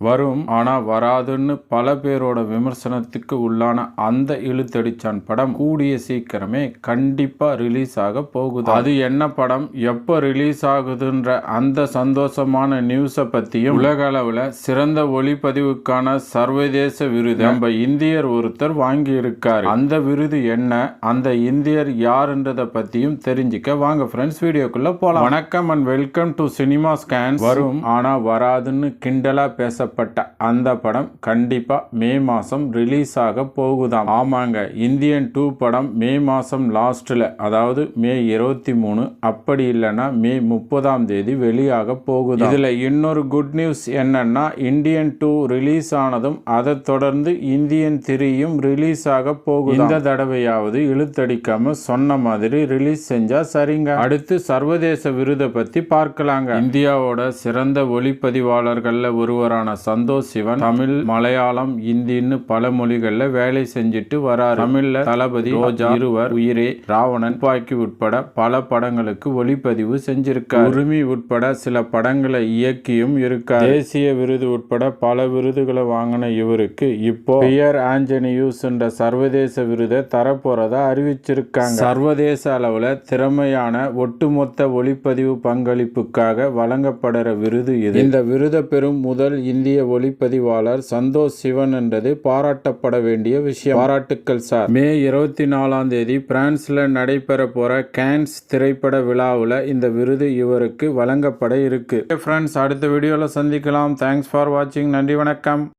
வரும் ஆனால் வராதுன்னு பல பேரோட விமர்சனத்துக்கு உள்ளான அந்த இழுத்தடிச்சான் படம் கூடிய சீக்கிரமே கண்டிப்பாக ரிலீஸ் ஆக போகுது. அது என்ன படம்? எப்போ ரிலீஸ் ஆகுதுன்ற அந்த சந்தோஷமான நியூஸை பற்றியும் உலக அளவில் சிறந்த ஒளிப்பதிவுக்கான சர்வதேச விருது நம்ம இந்தியர் ஒருத்தர் வாங்கியிருக்கார். அந்த விருது என்ன? அந்த இந்தியர் யாருன்றதை பற்றியும் தெரிஞ்சுக்க வாங்க ஃப்ரெண்ட்ஸ் வீடியோக்குள்ளே போகலாம் வணக்கம் and welcome to cinema scan வரும் ஆனால் வராதுன்னு கிண்டலாக பேச பேசப்பட்ட அந்த படம் கண்டிப்பாக மே மாதம் ரிலீஸ் ஆக போகுதாம். ஆமாங்க இந்தியன் டூ படம் மே மாதம் லாஸ்ட்டில் அதாவது மே இருபத்தி மூணு அப்படி இல்லைன்னா மே முப்பதாம் தேதி வெளியாக போகுது இதில் இன்னொரு குட் நியூஸ் என்னன்னா இந்தியன் டூ ரிலீஸ் ஆனதும் அதை தொடர்ந்து இந்தியன் த்ரீயும் ரிலீஸ் ஆக போகுது இந்த தடவையாவது இழுத்தடிக்காம சொன்ன மாதிரி ரிலீஸ் செஞ்சா சரிங்க. அடுத்து சர்வதேச விருதை பத்தி பார்க்கலாங்க. இந்தியாவோட சிறந்த ஒளிப்பதிவாளர்கள்ல ஒருவரான சந்தோஷ் சிவன் தமிழ் மலையாளம் இந்தின்னு பல மொழிகள்ல வேலை செஞ்சுட்டு வராரு. தமிழ்ல தளபதி ரோஜா இருவர் உயிரே ராவணன் துப்பாக்கி உட்பட பல படங்களுக்கு ஒளிப்பதிவு செஞ்சிருக்கார். உரிமை உட்பட சில படங்களை இயக்கியும் இருக்கார். தேசிய விருது உட்பட பல விருதுகளை வாங்கின இவருக்கு இப்போ பியர் ஆஞ்சனியூஸ் என்ற சர்வதேச விருதை தரப்போறதா அறிவிச்சிருக்காங்க. சர்வதேச அளவுல திறமையான ஒட்டுமொத்த ஒளிப்பதிவு பங்களிப்புக்காக வழங்கப்படுற விருது இது. இந்த விருதை பெறும் முதல் இந்திய ஒளிப்பதிவாளர் சந்தோஷ் சிவன் என்றது பாராட்டப்பட வேண்டிய விஷயம். பாராட்டுக்கள் சார். மே இருபத்தி நாலாம் தேதி பிரான்ஸ்ல நடைபெற போற கேன்ஸ் திரைப்பட விழாவில் இந்த விருது இவருக்கு வழங்கப்பட இருக்கு. ஃப்ரெண்ட்ஸ் அடுத்த வீடியோவில் சந்திக்கலாம். தேங்க்ஸ் ஃபார் வாட்சிங் நன்றி வணக்கம்.